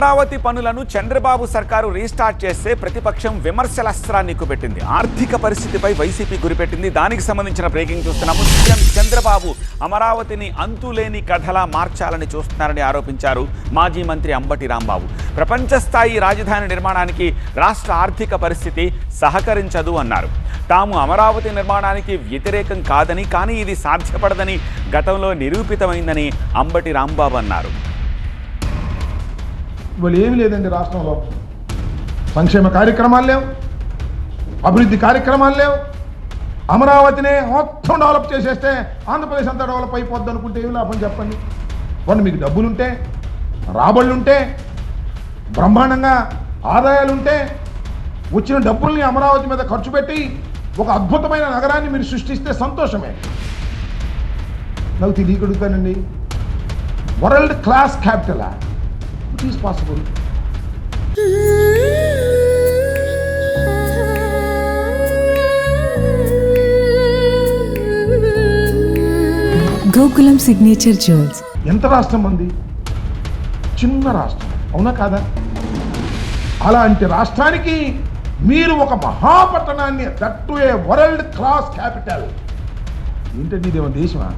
అమరావతి పనులను చంద్రబాబు సర్కారు రీస్టార్ట్ చేస్తే ప్రతిపక్షం విమర్శల అస్త్రాన్ని ఎక్కుపెట్టింది ఆర్థిక పరిస్థితిపై వైసీపీ గురిపెట్టింది. దానికి సంబంధించిన బ్రేకింగ్ చూస్తున్నాము. సీఎం చంద్రబాబు అమరావతిని అంతులేని కథలా మార్చాలని చూస్తున్నారని ఆరోపించారు మాజీ మంత్రి అంబటి రాంబాబు. ప్రపంచ స్థాయి రాజధాని నిర్మాణానికి రాష్ట్ర ఆర్థిక పరిస్థితి సహకరించదు అన్నారు. తాము అమరావతి నిర్మాణానికి వ్యతిరేకం కాదని కానీ ఇది సాధ్యపడదని గతంలో నిరూపితమైందని అంబటి రాంబాబు అన్నారు. ఇవాళ ఏమి లేదండి రాష్ట్రంలో. సంక్షేమ కార్యక్రమాలు లేవు. అభివృద్ధి కార్యక్రమాలు లేవు. అమరావతినే మొత్తం డెవలప్ చేసేస్తే ఆంధ్రప్రదేశ్ అంతా డెవలప్ అయిపోద్ది అనుకుంటే ఏమి లాభం చెప్పండి? కొన్ని మీకు డబ్బులుంటే రాబళ్ళుంటే బ్రహ్మాండంగా ఆదాయాలుంటే వచ్చిన డబ్బుల్ని అమరావతి మీద ఖర్చు పెట్టి ఒక అద్భుతమైన నగరాన్ని మీరు సృష్టిస్తే సంతోషమే. నాకు తెలియగలుగుతానండి world class capital? It is possible Gokulam signature jewels ఎంత రాష్ట్రం ఉంది? చిన్న రాష్ట్రం. అవునా కాదా? అలాంటి రాష్ట్రానికి మీరు ఒక మహాపట్టణాన్ని that a world class capital. ఏంటండి ఇదేమో దేశమా?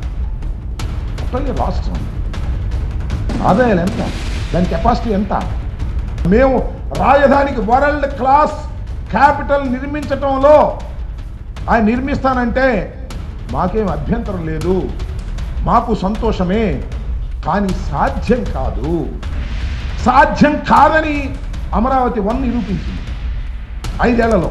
రాష్ట్రం. ఆదాయాలు ఎంత? దాని కెపాసిటీ ఎంత? మేము రాజధానికి వరల్డ్ క్లాస్ క్యాపిటల్ నిర్మించటంలో ఆయన నిర్మిస్తానంటే మాకేం అభ్యంతరం లేదు. మాకు సంతోషమే కానీ సాధ్యం కాదు. సాధ్యం కాదని అమరావతి వన్ నిరూపించింది. ఐదేళ్ళలో.